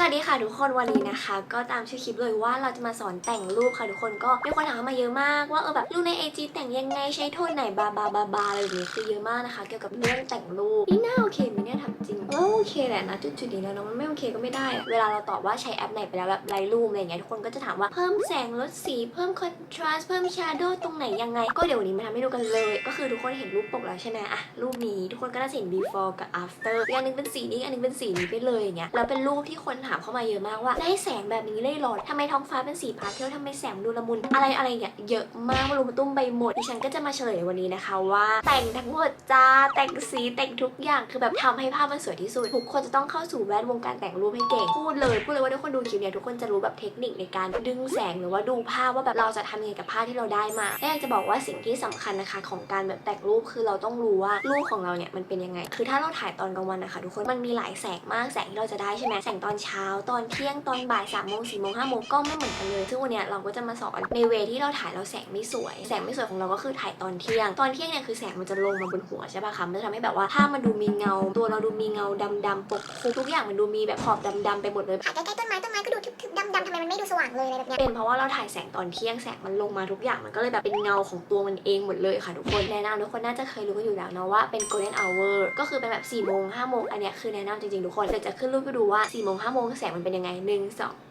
สวัสดีค่ะทุกคนวันนี้นะคะ ก็ตามชื่อคลิปเลยว่าเราจะมาสอนแต่งรูปค่ะทุกคนก็มีคนถามมาเยอะมากว่าเออแบบรูปใน IG แต่งยังไงใช้โทนไหนบาบาบาบาอะไรแบบนี้ยคือเยอะมากนะคะ เกี่ยวกับเรื่องแต่งรูปนี่น่าโอเคไหมเนี่ยทำจริงโอเคแหละนะจุดๆนี้แล้วเนอะมันไม่โอเคก็ไม่ได้ เวลาเราตอบว่าใช้แอปไหนไปแล้วแบบไลท์รูปอะไรเงี้ยทุกคนก็จะถามว่าเพิ่มแสงลดสีเพิ่มคอนทราสต์เพิ่มชาร์โดตรงไหนยังไง ก็เดี๋ยววันนี้มาทำให้ดูกันเลย ก็คือทุกคนเห็นรูปปกแล้วใช่ไหมอะรูปนี้ทุกคนก็น่าจะเห็น before กับ after อันหนึงเป็นสีนี้อันนึงเป็นสีนี้ไปเลยอย่างเงี้ยแล้วเป็นรูปที่คนถามเข้ามาเยอะมากว่า ได้แสงแบบนี้เลยหรอทำไมท้องฟ้าเป็นสีพาสเทลทำไมแสงดูละมุน อะไรอะไรเนี่ยเยอะมากมารุมตุ้มไปหมดดิฉันก็จะมาเฉลยวันนี้นะคะว่า แต่งทั้งหมดจ้าแต่งสีแต่งทุกอย่างคือแบบทำให้ภาพมันสวยที่สุดทุกคนจะต้องเข้าสู่แวดวงการแต่งรูปให้เก่งพูดเลยพูดเลยว่าทุกคนดูคลิปเนี่ยทุกคนจะรู้แบบเทคนิคในการดึงแสงหรือว่าดูภาพว่าแบบเราจะทำยังไงกับภาพที่เราได้มาและอยากจะบอกว่าสิ่งที่สำคัญนะคะของการแบบแต่งรูปคือเราต้องรู้ว่ารูปของเราเนี่ยมันเป็นยังไง คือถ้าเราถ่ายตอนกลางวันนะคะ ทุกคนมันมีหลายแสงมากแสงที่เราจะได้ใช่ไหมแสงตอนเช้าตอนเที่ยงตอนบ่ายสามโมงสี่โมงห้าโมงก็ไม่เหมือนกันเลยซึ่งวันเนี้ยเราก็จะมาสอนในเวที่เราถ่ายเราแสงไม่สวย แสงไม่สวยของเราก็คือถ่ายตอนเที่ยง ตอนเที่ยงเนี่ยคือแสงมันจะลงมาบนหัวใช่ป่ะคะมันจะทำให้แบบว่าภาพมันดูมีเงา ตัวเราดูมีเงาดำๆปกคลุมทุกอย่างมันดูมีแบบขอบดำๆไปหมดเลยถ่ายใกล้ๆต้นไม้ต้นไม้ก็ดู ดำดทำไมมันไม่ดูสว่างเลยอะไรแบบนี้เป็นเพราะว่าเราถ่ายแสงตอนเที่ยงแสงมันลงมาทุกอย่างมันก็เลยแบบเป็นเงาของตัวมันเองหมดเลยค่ะทุกคนแนะนำทุกคนน่าจะเคยรู้กันอยู่แล้วนะว่าเป็น golden hour ก็คือเป็นแบบ4ี่โมงห้าโมงอันนี้คือแนะนำจริงๆทุกคนเดี๋ยวจะขึ้นรูปไปดูว่า4ี่โมงห้าโมงแสงมันเป็นยังไง1 2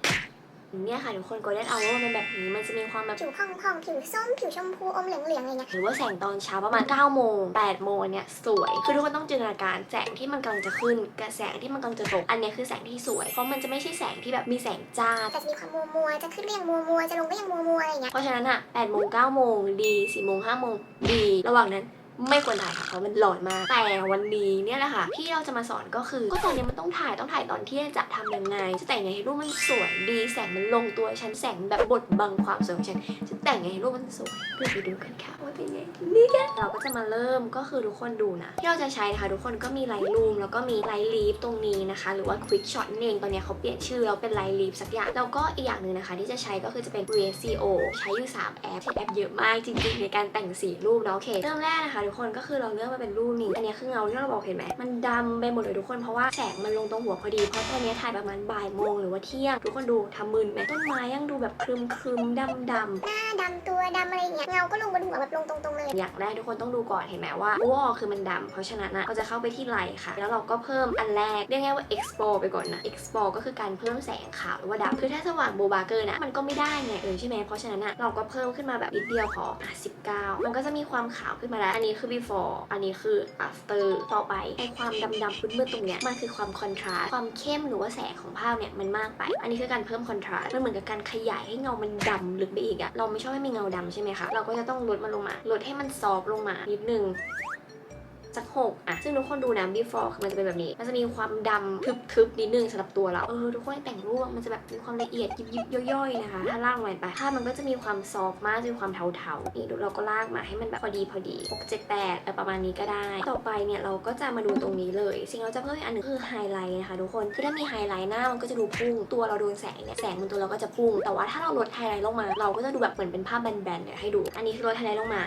เนี่ยค่ะทุกคนโกลเด้นเอาว่ามันแบบนี้มันจะมีความแบบผิวพองๆผิวส้มผิวชมพูอมเหลืองๆอะไรเงี้ยหรือว่าแสงตอนเช้าประมาณ9โมง8โมงเนี่ยสวย คือทุกคนต้องจินตนาการแสงที่มันกำลังจะขึ้นกับแสงที่มันกำลังจะตกอันนี้คือแสงที่สวย เพราะมันจะไม่ใช่แสงที่แบบมีแสงจ้าแต่จะมีความมัวๆจะขึ้นเรียงมัวๆจะลงก็ยังมัวๆอะไรเงี้ยเพราะฉะนั้นอะ8โมง9โมงดี4โมง5โมงดี ระหว่างนั้น ไม่ควรถ่ายค่ะเพราะมันหลอนมาก แต่วันนี้เนี่ยแหละค่ะที่เราจะมาสอนก็คือ ก็ตอนนี้มันต้องถ่ายต้องถ่ายตอนเที่ยงจะทำยังไง จะแต่งยังไงให้รูปมันสวยดีแสงมันลงตัวฉันแสงแบบบดบังความสวยของฉันจะแต่งยังไงให้รูปมันสวยเพื่อไปดูกันค่ะว่าเป็นยังไงนี่กันเราก็จะมาเริ่มก็คือทุกคนดูนะที่เราจะใช้นะคะทุกคนก็มีไลท์รูมแล้วก็มีไลท์ลีฟตรงนี้นะคะ หรือว่า quick shot นั่นเองตอนนี้เขาเปลี่ยนชื่อแล้วเป็นไลท์ลีฟสักอย่างแล้วก็อีกอย่างหนึ่งนะคะ ที่จะใช้ก็คือจะเป็น VSCO ใช้อยู่3แอปใช้แอปเยอะมากจริงๆในการแต่งสีรูปเนาะโอเคเริ่มแรกนะคะทุกคนก็คือเราเลือกมาเป็นรูปนี้ อันนี้คือเงาที่เราบอกเห็นไหมมันดำไปหมดเลยทุกคนเพราะว่าแสงมันลงตรงหัวพอดี เพราะตอนนี้ถ่ายประมาณบ่ายโมงหรือว่าเที่ยง ทุกคนดูทำมึนไหมต้นไม้ยังดูแบบครึมครึมๆดำดำหน้าดำตัวดำอะไรเงี้ยเงาก็ลงบนหัวแบบลงตรงๆเลยอย่างแรกทุกคนต้องดูก่อนเห็นไหมว่าวอลคือมันดำเพราะฉะนั้นนะเราจะเข้าไปที่ไลท์ค่ะ แล้วเราก็เพิ่มอันแรกเรียกง่ายว่า export ไปก่อนนะ export ก็คือการเพิ่มแสงขาวหรือว่าดำคือถ้าสว่างโบบาเกอร์นะมันก็ไม่ได้ไงเออใช่ไหมเพราะฉะนั้นนะเราก็เพิ่มขึ้นมาแบบนิดเดียวพออะ19 มันก็จะมีความขาวขึ้นมาแล้วอันนี้คือ before อันนี้คือ after ต่อไปไอความดำๆมืดๆตรงเนี้ยมันคือความคอนทราสต์ความเข้มหรือว่าแสงของภาพเนี่ยมันมากไป อันนี้คือการเพิ่มคอนทราสต์มันเหมือนกับการขยายให้เงามันดำลึกไปอีกอะเราไม่ชอบให้มีเงาดำใช่ไหมคะเราก็จะต้องลดมันลงมาลดให้มันซอฟลงมานิดนึง สักหกอะซึ่งทุกคนดูนะ before มันจะเป็นแบบนี้ มันจะมีความดำทึบๆนิดนึงสำหรับตัวเรา เออทุกคนแต่งรูปมันจะแบบมีความละเอียดยิบยิบย่อยๆนะคะ ถ้าลากลงไปภาพมันก็จะมีความซอฟต์มากจะมีความเทาๆนี่ดูเราก็ลากมาให้มันแบบพอดีพอดีหกเจ็ดแปดอะไรประมาณนี้ก็ได้ ต่อไปเนี่ยเราก็จะมาดูตรงนี้เลย สิ่งเราจะเพิ่มอีกอันหนึงคือไฮไลท์นะคะทุกคนคือถ้ามีไฮไลท์หน้ามันก็จะดูพุ่งตัวเราโดนแสงเนี่ยแสงบนตัวเราก็จะพุ่ง แต่ว่าถ้าเราลดไฮไลท์ลงมา เราก็จะดูแบบเหมือนเป็นภาพแบนๆเนี่ยให้ดู อันนี้คือลดไฮไลท์ลงมา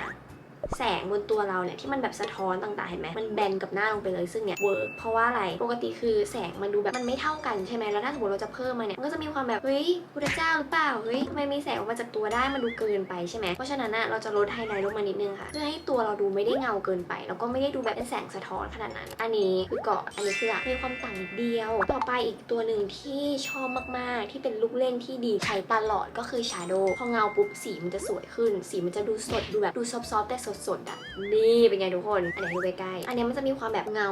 แสงบนตัวเราเนี่ยที่มันแบบสะท้อนต่างๆเห็นไหมมันแบนกับหน้าลงไปเลยซึ่งเนี่ยเวิร์กเพราะว่าอะไรปกติคือแสงมันดูแบบมันไม่เท่ากันใช่ไหมแล้วถ้าสมมติเราจะเพิ่มมาเนี่ยมันก็จะมีความแบบเฮ้ยพุทธเจ้าหรือเปล่าเฮ้ยทำไมมีแสงออกมาจากตัวได้มันดูเกินไปใช่ไหมเพราะฉะนั้นน่ะเราจะลดไฮไลท์ลงมานิดนึงค่ะเพื่อให้ตัวเราดูไม่ได้เงาเกินไป แล้วก็ไม่ได้ดูแบบเป็นแสงสะท้อนขนาดนั้น อันนี้คือเกาะอันนี้คืออมีความต่างนิดเดียว ต่อไปอีกตัวหนึ่งที่ชอบมากๆ ที่เป็นลูกเล่นที่ดีใช้ตลอดก็คือชาโดว์พอเงาปุ๊บสีมันจะสวยขึ้น สีมันจะดูสดดูแบบดูซอฟๆแต่สดๆอะนี่เป็นไงทุกคน อันไหนดูใกล้ๆอันนี้มันจะมีความแบบเงา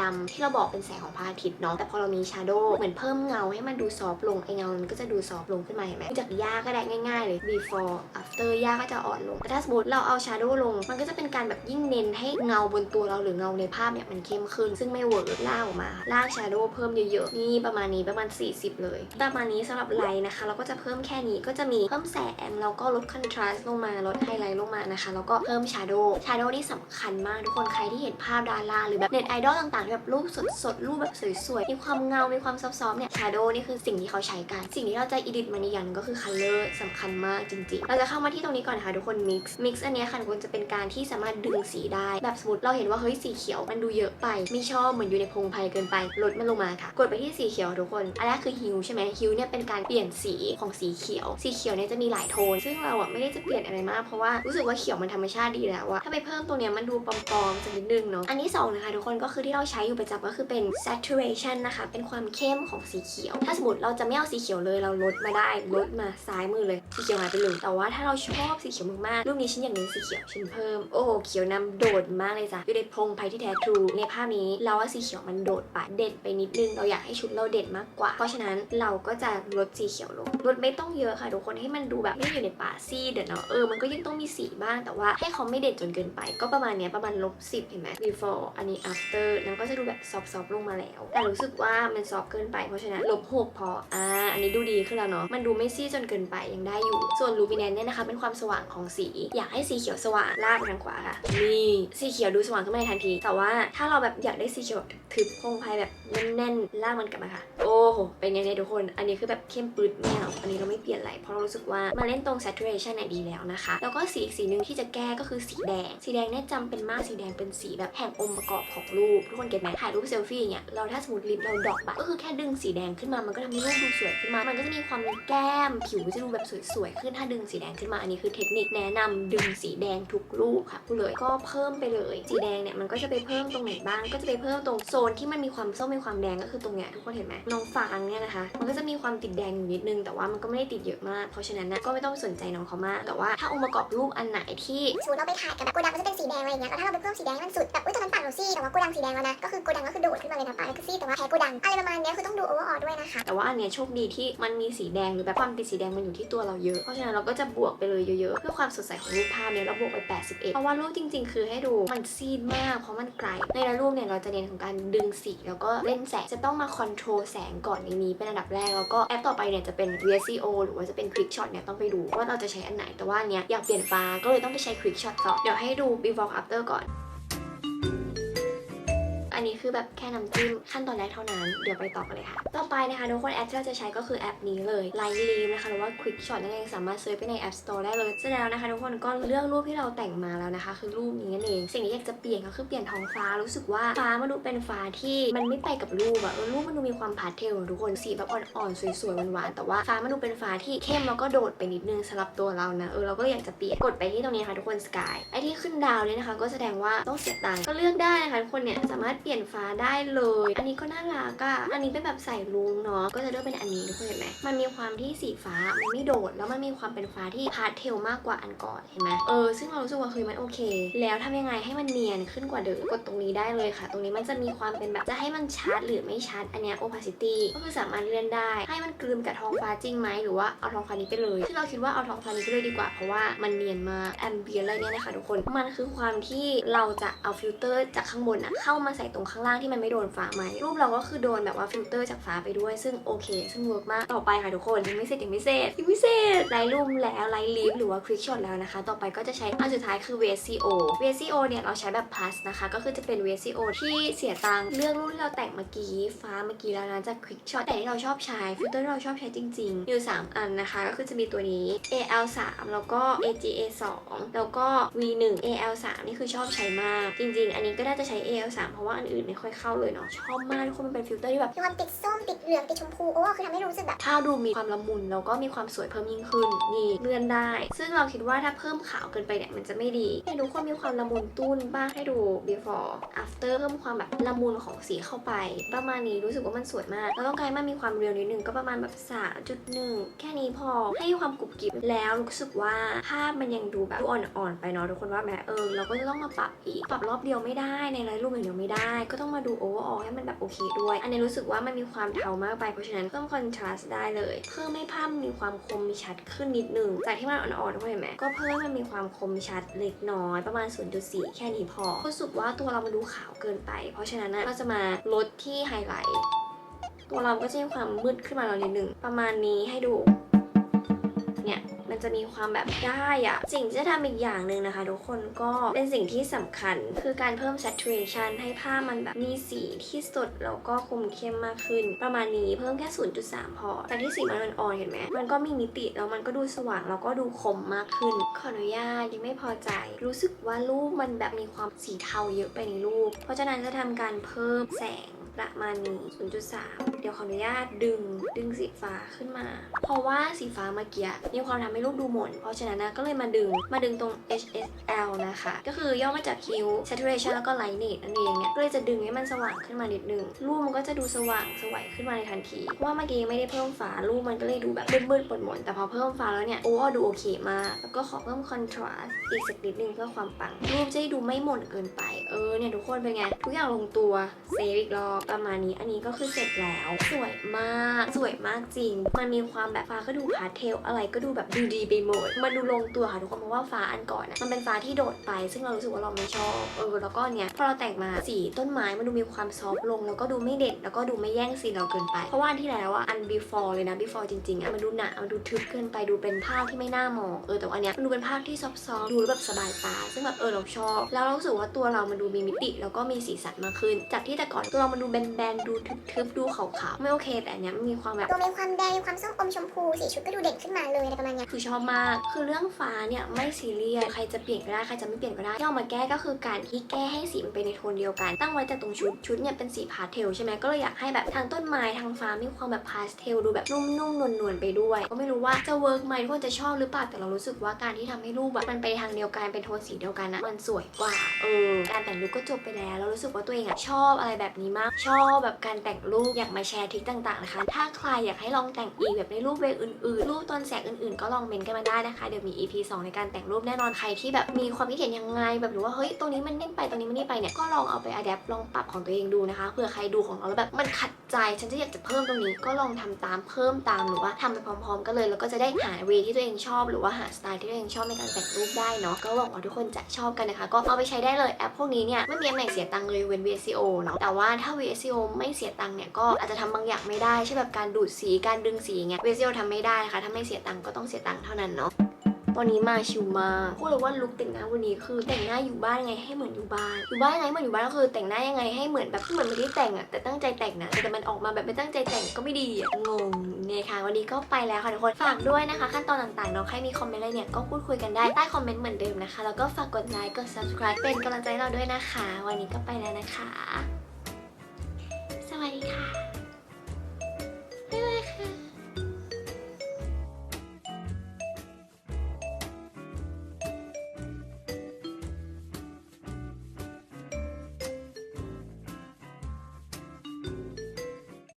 ดำๆที่เราบอกเป็นแสงของพระอาทิตย์เนาะแต่พอเรามีชาโดว์เหมือนเพิ่มเงาให้มันดูซอฟลงไอเงามันก็จะดูซอฟลงขึ้นมาเห็นไหมจากยากก็ได้ง่าย ๆ เลย before after หญ้าก็จะอ่อนลงแต่ถ้าสมมติเราเอาชาโดว์ลง มันก็จะเป็นการแบบยิ่งเน้นให้เงาบนตัวเราหรือเงาในภาพเนี่ยมันเข้มขึ้น ซึ่งไม่เวิร์กลากออกมาลากชาโดว์เพิ่มเยอะๆนี่ประมาณนี้ประมาณ 40 เลยประมาณนี้สำหรับไลท์นะคะ เราก็จะเพิ่มแค่นี้ก็จะมีเพิ่มแสงแล้วก็ลดคอนทราสต์ลงมาลดไฮไลท์ลงมานะคะแล้วก็เพิ่มชาโดโดว์ชาโดว์นี่สำคัญมากทุกคนใครที่เห็นภาพดาราหรือแบบเน็ตไอดอลต่างๆที่แบบรูปสดๆรูปแบบสวยๆมีความเงา มีความซอฟต์ๆเนี่ยชาโดว์นี่คือสิ่งที่เขาใช้กัน สิ่งที่เราจะอิดิทมันอีกอย่างนึงก็คือคัลเลอร์สำคัญมากจริงๆ เราจะเข้ามาที่ตรงนี้ก่อนนะคะทุกคน mix mix อันนี้ค่ะทุกคนจะเป็นการที่สามารถดึงสีได้ แบบสมมติเราเห็นว่าเฮ้ยสีเขียวมันดูเยอะไป ไม่ชอบเหมือนอยู่ในพงไพเกินไปลดมันลงมาค่ะ กดไปที่สีเขียวทุกคน อันแรกคือฮิวใช่ไหมฮิวเนี่ยเป็นการเปลี่ยนสีของสีเขียว สีเขียวเนี่ยจะมีหลายโทน ซึ่งเราอะไม่ได้จะเปลี่ยนอะไรมาก เพราะว่ารู้สึกว่าเขียวมันธรรมชาติดีแล้วอะถ้าไปเพิ่มตรงเนี้ยมันดูปลอมๆสักนิดนึงเนาะ อันที่สองนะคะทุกคนก็คือที่เราใช้อยู่ประจำก็คือเป็น saturation นะคะ เป็นความเข้มของสีเขียว ถ้าสมมติเราจะไม่เอาสีเขียวเลยเราลดมาได้ลดมาซ้ายมือเลย สีเขียวหายไปเลย แต่ว่าถ้าเราชอบสีเขียวมากๆรูปนี้ฉันอยากเน้นสีเขียวฉันเพิ่ม โอ้โหเขียวนำโดดมากเลยจ้ะอยู่ในพงไพรที่แท้ทรูในภาพนี้เราว่าสีเขียวมันโดดไปเด่นไปนิดนึงเราอยากให้ชุดเราเด่นมากกว่า เพราะฉะนั้นเราก็จะลดสีเขียวลงลดไม่ต้องเยอะค่ะทุกคนให้มันดูแบบไม่อยู่ในป่าซีเดเนาะเออมันก็ยังต้องมีสีบ้างแต่ว่าให้เขาไม่เด่นจนเกินไป ก็ประมาณเนี้ยประมาณลบสิบเห็นไหม before อันนี้ after นั้นก็จะดูแบบซอฟๆลงมาแล้ว แต่รู้สึกว่ามันซอฟเกินไปเพราะฉะนั้นลบหกพออ่าอันนี้ดูดีขึ้นแล้วเนาะมันดูไม่ซีจนเกินไปยังได้อยู่ ส่วนลูมิเนนเนี่ยนะคะ เป็นความสว่างของสี อยากให้สีเขียวสว่างลากไปทางขวาค่ะ นี่สีเขียวดูสว่างขึ้นมาในทันที แต่ว่าถ้าเราแบบอยากได้สีเขียวทึบคงไพแบบแน่นๆลากมันกลับมาค่ะ โอ้โห เป็นไงเนี่ยทุกคน อันนี้คือแบบเข้มปืดไม่เอาอันนี้เราไม่เปลี่ยนอะไรเพราะเรารู้สึกว่ามาเล่นตรง saturation เนี่ยดีแล้วนะคะ แล้วก็สีอีกสีหนึ่งที่จะแก้ก็คือสีแดง สีแดงเนี่ยจำเป็นมากสีแดงเป็นสีแบบแห่งองค์ประกอบของรูปทุกคนเก็ตไหมถ่ายรูปเซลฟี่อย่างเงี้ยเราถ้าสมมติลิปเราดอกอะก็คือแค่ดึงสีแดงขึ้นมามันก็ทำให้รูปดูสวยขึ้นมา มันก็จะมีความแก้มผิวจะดูแบบสวยๆขึ้นถ้าดึงสีแดงขึ้นมาอันนี้คือเทคนิคแนะนำดึงสีแดงทุกรูปค่ะพูดเลยก็เพิ่มไปเลยสีแดงเนี่ยมันก็จะไปเพิ่มตรงไหนบ้าง ก็จะไปเพิ่มตรงโซนที่มันมีความส้มมีความแดงก็คือตรงเนี้ยทุกคนเห็นไหมน้องฟางเนี่ยนะคะ มันก็จะมีความติดแดงอยู่นิดนึงแต่ว่ามันก็ไม่ได้ติดเยอะมากเพราะฉะนั้นนะก็ไม่ต้องไปสนใจน้องเขามาก แต่ว่าถ้าองค์ประกอบรูปอันไหนที่สมมติเราไปถ่ายกับแบบโกดังก็จะเป็นสีแดงอะไรอย่างเงี้ยแล้วถ้าเราไปเพิ่มสีแดงให้มันสุดแบบอุ้ยตอนนั้นปากเราซีดแต่ว่าโกดังสีแดงแล้วนะก็คือโกดังก็คือโดดขึ้นมาเลยนะปากก็คือซีดแต่ว่าแพ้โกดังอะไรประมาณเนี้ยคือต้องดูโอเวอร์ออด้วยนะคะแต่ว่าอันเนี้ยโชคดีที่มันมีสีแดงหรือแบบความติดสีแดงมันอยู่ที่ตัวเราเยอะ เพราะฉะนั้นเราก็จะบวกไปเลยเยอะๆเพื่อความสดใสของรูปภาพเนี่ยเราบวกไป 81 เพราะว่ารูปจริง ๆ คือให้ดูมันซีดมากเพราะมันไกล ในรูปเนี่ยเราจะเน้นของการดึงสีแล้วก็เล่นแสงจะต้องมาคอนโทรลแสงก่อนในนี้เป็นอันดับแรกแล้วก็แอปต่อไปเนี่ยจะเป็น VSCO หรือว่าจะเป็น Quick Shot เนี่ยต้องไปดูว่าเราจะใช้อันไหนแต่ว่าเนี้ยอยากเปลี่ยนฟ้าก็เลยต้องไปใช้ Quick Shot ก่อนเดี๋ยวให้ดู before after ก่อน นนี้คือแบบแค่น้ำจิ้มขั้นตอนแรกเท่านั้น เดี๋ยวไปต่อกันเลยค่ะ ต่อไปนะคะทุกคนแอปที่เราจะใช้ก็คือแอปนี้เลย Line l e a นะคะหรือว่า Quick Shot นั่นเองสามารถเซิร์ชไปใน App Store ได้เลยเสร็จแล้วนะคะทุกคนก็เลือกรูปที่เราแต่งมาแล้วนะคะ คือรูปนี้นั่นเองสิ่งที่อยากจะเปลี่ยนก็คือเปลี่ยนท้องฟ้ารู้สึกว่าฟ้ามันดูเป็นฟ้าที่มันไม่ไปกับรูปอะเออรูปมันดูมีความพาสเทลทุกคนสีแบบอ่อนๆสวยๆหวานๆแต่ว่าฟ้ามันดูเป็นฟ้าที่เข้มแล้วก็โดดไปนิดนึงสำหรับตัวเรานะเออเราก็อยากจะเปลี่ยนกดไปที่ตรงนี้ค่ะทุกคน Sky ไอที่ขึ้นดาวเนี่ยนะคะ ก็แสดงว่าต้องเสียตังค์ก็เลือกได้นะคะทุกคนเนี่ยสามารถเปลี่ยนลี่ยนฟ้าได้เลย อันนี้ก็น่ารักอะอันนี้เป็นแบบใส่ลุงเนาะ ก็จะเลือกเป็นอันนี้ทุกคนเห็นไหมมันมีความที่สีฟ้า มันไม่โดด แล้วมันมีความเป็นฟ้าที่พาสเทลมากกว่าอันก่อนเห็นไหมเออ ซึ่งเรารู้สึกว่าเฮ้ยมันโอเค แล้วทำยังไงให้มันเนียนขึ้นกว่าเดิม กดตรงนี้ได้เลยค่ะ ตรงนี้มันจะมีความเป็นแบบจะให้มันชัดหรือไม่ชัด อันเนี้ย opacity ก็คือสามารถเลื่อนได้ ให้มันกลืนกับท้องฟ้าจริงไหมหรือว่าเอาท้องฟ้านี้ไปเลย ซึ่งเราคิดว่าเอาท้องฟ้านี้ไปเลยดีกว่า เพราะว่ามันเนียนมากแอมเบียอะไรเนี่ยนะคะทุกคน มันคือความที่เราจะเอาฟิลเตอร์จากข้างบนอะเข้ามาใส่ตรงข้างล่างที่มันไม่โดนฟ้าไหมรูปเราก็คือโดนแบบว่าฟิลเตอร์จากฟ้าไปด้วยซึ่งโอเค ซึ่งเวิร์กมากต่อไปค่ะทุกคนยังไม่เสร็จยังไม่เสร็จยังไม่เสร็จไลท์รูมแล้วไลท์ลีฟหรือว่าควิกช็อตแล้วนะคะ ต่อไปก็จะใช้อันสุดท้ายคือ VSCO VSCO เนี่ยเราใช้แบบ plus นะคะ ก็คือจะเป็น VSCO ที่เสียตังค์เลือกรูปที่เราแต่งเมื่อกี้ฟ้าเมื่อกี้แล้วนะจาก Quick Shot แต่ที่เราชอบใช้ฟิลเตอร์ที่เราชอบใช้จริงๆอยู่ 3 อันนะคะ ก็คือจะมีตัวนี้ AL 3 แล้วก็ AGA 2แล้วก็ V1 AL 3 นี่คือชอบใช้มาก จริง ๆ อันนี้ก็น่าจะใช้ AL 3 เพราะว่าอันอื่นไม่ค่อยเข้าเลยเนาะชอบมากทุกคนมันเป็นฟิลเตอร์ที่แบบมีความติดส้มติดเหลืองติดชมพูโอเวอร์คือทำให้รู้สึกแบบภาพดูมีความละมุนแล้วก็มีความสวยเพิ่มยิ่งขึ้นนี่เลื่อนได้ ซึ่งเราคิดว่าถ้าเพิ่มขาวเกินไปเนี่ยมันจะไม่ดีให้ทุกคนมีความละมุนตุ้นบ้างให้ดู before after เพิ่มความแบบละมุนของสีเข้าไป ประมาณนี้รู้สึกว่ามันสวยมากเราต้องการให้มันมีความเรียวนิดนึงก็ประมาณแบบ3.1 แค่นี้พอให้ความกรุบกริบแล้วรู้สึกว่าภาพมันยังดูแบบดูอ่อนๆไปเนาะทุกคนว่าแม้เออเราก็จะต้องมาปรับอีกปรับรอบเดียวไม่ได้ในไลท์รูปอย่างเดียวไม่ได้ก็ต้องมาดูโอเวอร์ออให้มันแบบโอเคด้วย อันนี้รู้สึกว่ามันมีความเทามากไป เพราะฉะนั้นเพิ่มคอนทราสต์ได้เลย เพิ่มให้ภาพมีความคมมีชัดขึ้นนิดนึง จากที่มันอ่อนๆเห็นไหมก็เพิ่มให้มันมีความคมชัดเล็กน้อยประมาณ 0.4 แค่นี้พอ รู้สึกว่าตัวเรามันดูขาวเกินไป เพราะฉะนั้นนะเราจะมาลดที่ไฮไลท์ ตัวเราก็จะมีความมืดขึ้นมาเรานิดนึงประมาณนี้ให้ดู เนี่ยมันจะมีความแบบได้อะสิ่งที่จะทำอีกอย่างหนึ่งนะคะ ทุกคนก็เป็นสิ่งที่สำคัญ คือการเพิ่ม saturation ให้ผ้ามันแบบมีสีที่สดแล้วก็คมเข้มมากขึ้น ประมาณนี้เพิ่มแค่ 0.3 พอแต่ที่สีมันอ่อนเห็นไหมมันก็มีมิติแล้วมันก็ดูสว่างแล้วก็ดูคมมากขึ้น ขออนุญาตยังไม่พอใจ รู้สึกว่ารูปมันแบบมีความสีเทาเยอะไปในรูป เพราะฉะนั้นจะทำการเพิ่มแสงประมาณนี้ 0.3 เดี๋ยวขออนุญาตดึงดึงสีฟ้าขึ้นมา เพราะว่าสีฟ้าเมื่อกี้มีความทำให้รูปดูหม่นเพราะฉะนั้นนะก็เลยมาดึงมาดึงตรง HSL นะคะ ก็คือย่อมาจาก Hue Saturation แล้วก็ Lightness นั่นเองเนี่ยก็เลยจะดึงให้มันสว่างขึ้นมานิดนึงรูปมันก็จะดูสว่างสวยขึ้นมาในทันทีเพราะว่าเมื่อกี้ไม่ได้เพิ่มฟ้ารูปมันก็เลยดูแบบมืดๆปนๆแต่พอเพิ่มฟ้าแล้วเนี่ยโอ้ดูโอเคมากแล้วก็ขอเพิ่ม contrast อีกสักนิดนึงเพื่อความปัง รูปจะได้ดูไม่หม่นเกินไปเออเนี่ยทุกคนเป็นไงทุกอย่างลงตัวเซฟอีกรอบประมาณนี้อันนี้ก็คือเสร็จแล้วสวยมาก สวยมากจริง มันมีความแบบฟ้าก็ดูพาเทลอะไรก็ดูแบบดูดีไปหมด มันดูลงตัวค่ะทุกคนเพราะว่าฟ้าอันก่อนอะมันเป็นฟ้าที่โดดไป ซึ่งเรารู้สึกว่าเราไม่ชอบ เออ แล้วก็เนี่ยพอเราแต่งมาสีต้นไม้มันดูมีความซอฟต์ลง แล้วก็ดูไม่เด่น แล้วก็ดูไม่แย่งซีเราเกินไป เพราะว่าอันที่แล้วอะอัน before เลยนะ before จริงๆอะมันดูหนามันดูทึบเกินไป ดูเป็นภาพที่ไม่น่ามอง เออ แต่ว่าเนี้ยมันดูเป็นภาพที่ซอฟต์ๆดูแล้วแบบสบายตา ซึ่งแบบเออเราชอบ แล้วเรารู้สึกว่าตัวเรามันดูมีมิติ แล้วก็มีสีสันมากขึ้น จากที่แต่ก่อนตัวเรามันดูแบนๆดูทึบๆดูขาวๆไม่โอเค แต่อันเนี้ยมันมีความแบบตัวมีความแดงมีความส้มอมชมพูสีชุดก็ดูเด่นขึ้นมาเลยอะไรประมาณเนี้ยคือชอบมาก คือเรื่องฟ้าเนี่ยไม่ซีเรียสใครจะเปลี่ยนก็ได้ใครจะไม่เปลี่ยนก็ได้ที่เอามาแก้ก็คือการที่แก้ให้สีมันไปในโทนเดียวกัน ตั้งไว้แต่ตรงชุดชุดเนี่ยเป็นสีพาสเทลใช่ไหมก็เลยอยากให้แบบทางต้นไม้ทางฟ้ามีความแบบพาสเทลดูแบบนุ่มๆนวลๆไปด้วย ก็ไม่รู้ว่าจะเวิร์กไหมทุกคนจะชอบหรือเปล่าแต่เรารู้สึกว่าการที่ทำให้รูปแบบมันไปทางเดียวกันเป็นโทนสีเดียวกันนะมันสวยกว่าเออการแต่งรูปก็จบไปแล้วเรารู้สึกว่าตัวเองอะชอบอะไรแบบนี้มาก ชอบแบบการแต่งรูปอยากมาแชชร์ทริคต่างๆนะคะ ถ้าใครอยากให้ลองแต่งอีกแบบในรูปเวย์อื่นๆ รูปตอนแสงอื่นๆ ก็ลองเมนกันมาได้นะคะ เดี๋ยวมี EP 2 ในการแต่งรูปแน่นอนใครที่แบบมีความคิดเห็นยังไง แบบหรือว่าเฮ้ยตรงนี้มันนิ่มไปตรงนี้มันนี่ไปเนี่ยก็ลองเอาไปอัดแอปลองปรับของตัวเองดูนะคะเผื่อใครดูของเราแล้วแบบมันขัดใจฉันจะอยากจะเพิ่มตรงนี้ก็ลองทำตามเพิ่มตามหรือว่าทำไปพร้อม ๆ กันเลยแล้วก็จะได้หาเวที่ตัวเองชอบ หรือว่าหาสไตล์ที่ตัวเองชอบในการแต่งรูปได้เนาะก็หวังว่าทุกคนจะชอบกันนะคะ ก็เอาไปใช้ได้เลยแอปพวกนี้เนี่ยไม่มีแอปไหนเสียตังค์เลยเว้น VSCO เนาะแต่ว่าถ้า VSCO ไม่เสียตังค์เนี่ยก็อาจจะทำบางอย่างไม่ได้ใช่แบบการดูดสีการดึงสีอย่างเงี้ย VSCO ทำไม่ได้นะคะถ้าไม่เสียตังค์ก็ต้องเสียตังค์เท่านั้นเนาะวันนี้มาชิลมากพูดเลยว่าลุคแต่งหน้าวันนี้คือแต่งหน้าอยู่บ้านยังไงให้เหมือนอยู่บ้าน อยู่บ้านยังไงเหมือนอยู่บ้านก็คือแต่งหน้ายังไงให้เหมือนแบบเหมือนไม่ได้แต่งอะแต่ตั้งใจแต่งนะแต่มันออกมาแบบไม่ตั้งใจแต่งก็ไม่ดีอะงงเนี่ยค่ะ วันนี้ก็ไปแล้วค่ะทุกคนฝากด้วยนะคะ ขั้นตอนต่างๆเนาะใครมีคอมเมนต์อะไรเนี่ยก็พูดคุยกันได้ใต้คอมเมนต์เหมือนเดิมนะคะแล้วก็ฝากกดไลค์กด subscribe เป็นกำลังใจให้เราด้วยนะคะ วันนี้ก็ไปแล้วนะคะ สวัสดีค่ะ บ๊ายบายค่ะ